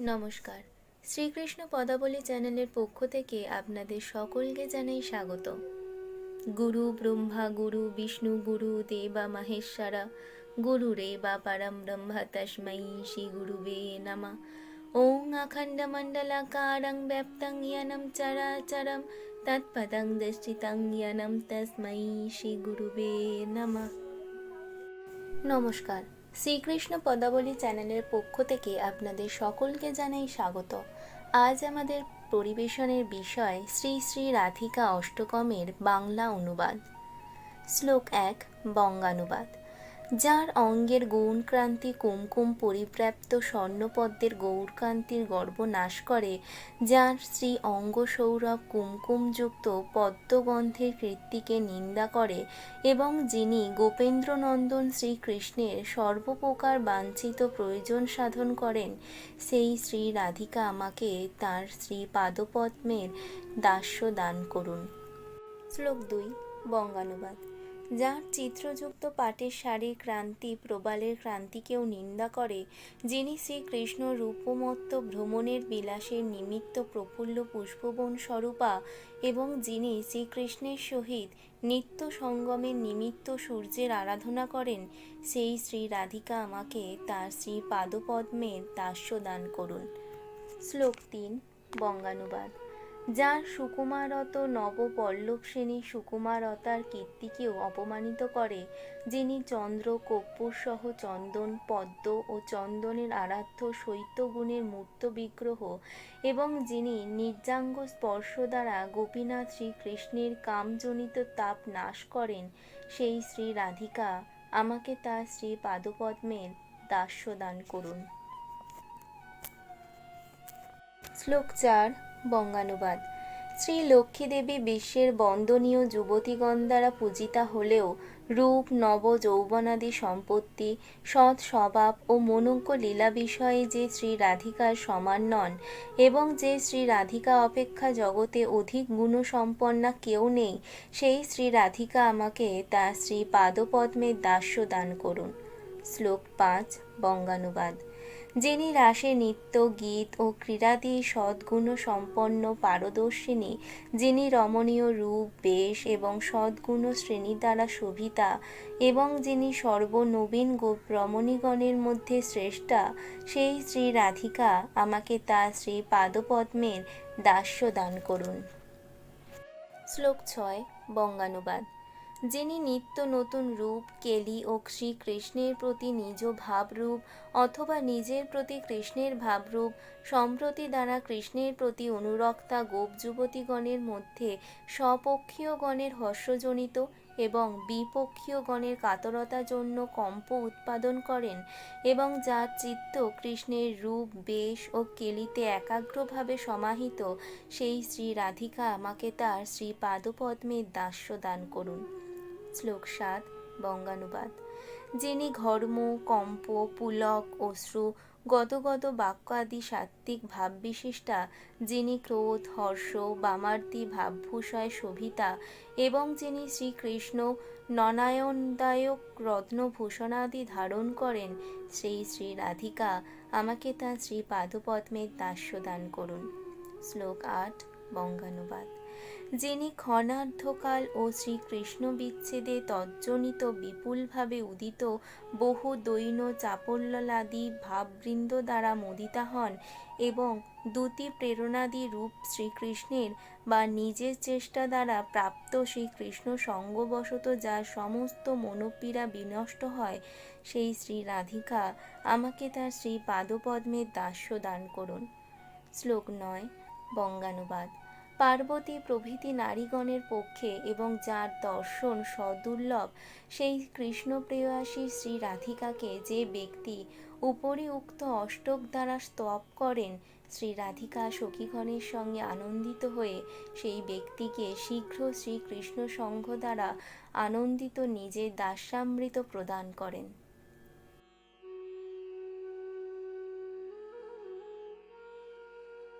নমস্কার। শ্রীকৃষ্ণ পদাবলী চ্যানেলের পক্ষ থেকে আপনাদের সকলকে জানাই স্বাগত গুরু ব্রহ্মা, গুরু বিষ্ণু, গুরু দেবা মাহেশ্বরা, গুরু রে বা পরম ব্রহ্মা তস্मै শ্রী গুরুবে নামা। ওং আখণ্ড অখণ্ডমণ্ডলাকারং ব্যপ্তং ইয়ানম চরাচরম, তৎপদং দর্শিতং ইয়ানম তস্मै শ্রী গুরুবে নমঃ। নমস্কার। শ্রীকৃষ্ণ পদাবলী চ্যানেলের পক্ষ থেকে আপনাদের সকলকে জানাই স্বাগত। আজ আমাদের পরিবেশনের বিষয় শ্রী শ্রী রাধিকা অষ্টকমের বাংলা অনুবাদ। শ্লোক এক, বঙ্গানুবাদ। যার অঙ্গের গৌণক্রান্তি কুমকুম পরিব্যাপ্ত স্বর্ণপদ্মের গৌরকান্তির গর্ব নাশ করে, যার শ্রী অঙ্গ সৌরভ কুমকুমযুক্ত পদ্মগন্ধের কীর্তিকে নিন্দা করে এবং যিনি গোপেন্দ্রনন্দন শ্রীকৃষ্ণের সর্বপ্রকার বাঞ্ছিত প্রয়োজন সাধন করেন, সেই শ্রী রাধিকা আমাকে তার শ্রী পাদপদ্মের দাস্য দান করুন। শ্লোক দুই, বঙ্গানুবাদ। যার চিত্রযুক্ত পাটের শাড়ির ক্রান্তি, প্রবালের ক্রান্তিকেও নিন্দা করে, যিনি শ্রীকৃষ্ণ রূপমত্ত ভ্রমণের বিলাসের নিমিত্ত প্রফুল্ল পুষ্পবন স্বরূপা এবং যিনি শ্রীকৃষ্ণের সহিত নিত্য সঙ্গমের নিমিত্ত সূর্যের আরাধনা করেন, সেই শ্রী রাধিকা আমাকে তার শ্রী পাদপদ্মের দাস্য দান করুন। শ্লোক তিন, বঙ্গানুবাদ। যার সুকুমারত নবপল্লব শ্রেণি সুকুমারতার কীর্তিকেও অপমানিত করে, যিনি চন্দ্র কর্পূরসহ চন্দন, পদ্ম ও চন্দনের আরাধ্য শৈত্যগুণের মূর্ত বিগ্রহ এবং যিনি নির্জাঙ্গ স্পর্শ দ্বারা গোপীনাথ শ্রীকৃষ্ণের কামজনিত তাপ নাশ করেন, সেই শ্রী রাধিকা আমাকে তার শ্রী পাদপদ্মের দাস্য দান করুন। শ্লোক চার বঙ্গানুবাদ। শ্রী লক্ষ্মী দেবী বিশ্বের বন্দনীয় যুবতীগণ দ্বারা পূজিতা হলেও রূপ, নব, যৌবনাদি সম্পত্তি, সৎ স্বভাব ও মনোজ্ঞ লীলা বিষয়ে যে শ্রী রাধিকার সমান নন এবং যে শ্রী রাধিকা অপেক্ষা জগতে অধিক গুণসম্পন্না কেউ নেই, সেই শ্রী রাধিকা আমাকে তার শ্রী পাদপদ্মের দাস্য দান করুন। শ্লোক পাঁচ, বঙ্গানুবাদ। যিনি রাসে নৃত্য, গীত ও ক্রীড়াদি সদ্গুণ সম্পন্ন পারদর্শিনী, যিনি রমণীয় রূপ, বেশ এবং সদ্গুণ শ্রেণি দ্বারা শোভিতা এবং যিনি সর্বনবীন গোপ রমণীগণের মধ্যে শ্রেষ্ঠা, সেই শ্রী রাধিকা আমাকে তার শ্রী পাদপদ্মের দাস্য দান করুন। শ্লোক ছয়, বঙ্গানুবাদ। যিনি নিত্য নতুন রূপ, কেলি ও শ্রীকৃষ্ণের প্রতি নিজ ভাবরূপ অথবা নিজের প্রতি কৃষ্ণের ভাবরূপ সম্প্রতি দ্বারা কৃষ্ণের প্রতি অনুরক্তা গোপ যুবতীগণের মধ্যে স্বপক্ষীয় গণের হর্ষজনিত এবং বিপক্ষীয় গণের কাতরতার জন্য কম্প উৎপাদন করেন এবং যার চিত্ত কৃষ্ণের রূপ, বেশ ও কেলিতে একাগ্রভাবে সমাহিত, সেই শ্রী রাধিকা আমাকে তার শ্রী পাদপদ্মের দাস্য দান করুন। শ্লোক সাত, বঙ্গানুবাদ। যিনি ঘর্ম কম্প, পুলক, অশ্রু গতগত বাক্য আদি সাত্ত্বিক ভাববিশিষ্টা, যিনি ক্রোধ, হর্ষ, বামার্তি ভাবভূষয় শোভিতা এবং যিনি শ্রীকৃষ্ণ ননায়নদায়ক রত্নভূষণাদি ধারণ করেন, সেই শ্রী রাধিকা আমাকে তাঁর শ্রী পাদপদ্মের দাস্য দান করুন। শ্লোক আট, বঙ্গানুবাদ। যিনি ক্ষণার্ধকাল ও শ্রীকৃষ্ণ বিচ্ছেদে তজ্জনিত বিপুলভাবে উদিত বহু দৈন চাপল্যলাদি ভাববৃন্দ দ্বারা মোদিতা হন এবং দুটি প্রেরণাদি রূপ শ্রীকৃষ্ণের বা নিজের চেষ্টা দ্বারা প্রাপ্ত শ্রীকৃষ্ণ সঙ্গবশত যা সমস্ত মনোপীড়া বিনষ্ট হয়, সেই শ্রী রাধিকা আমাকে তার শ্রী পাদপদ্মের দাস্য দান করুন। শ্লোক নয়, বঙ্গানুবাদ। পার্বতী প্রভৃতি নারীগণের পক্ষে এবং যার দর্শন সদুর্লভ, সেই কৃষ্ণপ্রেয়াসী শ্রী রাধিকাকে যে ব্যক্তি উপরি উক্ত অষ্টক দ্বারা স্তব করেন, শ্রী রাধিকা সখীগণের সঙ্গে আনন্দিত হয়ে সেই ব্যক্তিকে শীঘ্র শ্রীকৃষ্ণ সংঘ দ্বারা আনন্দিত নিজের দাসামৃত প্রদান করেন।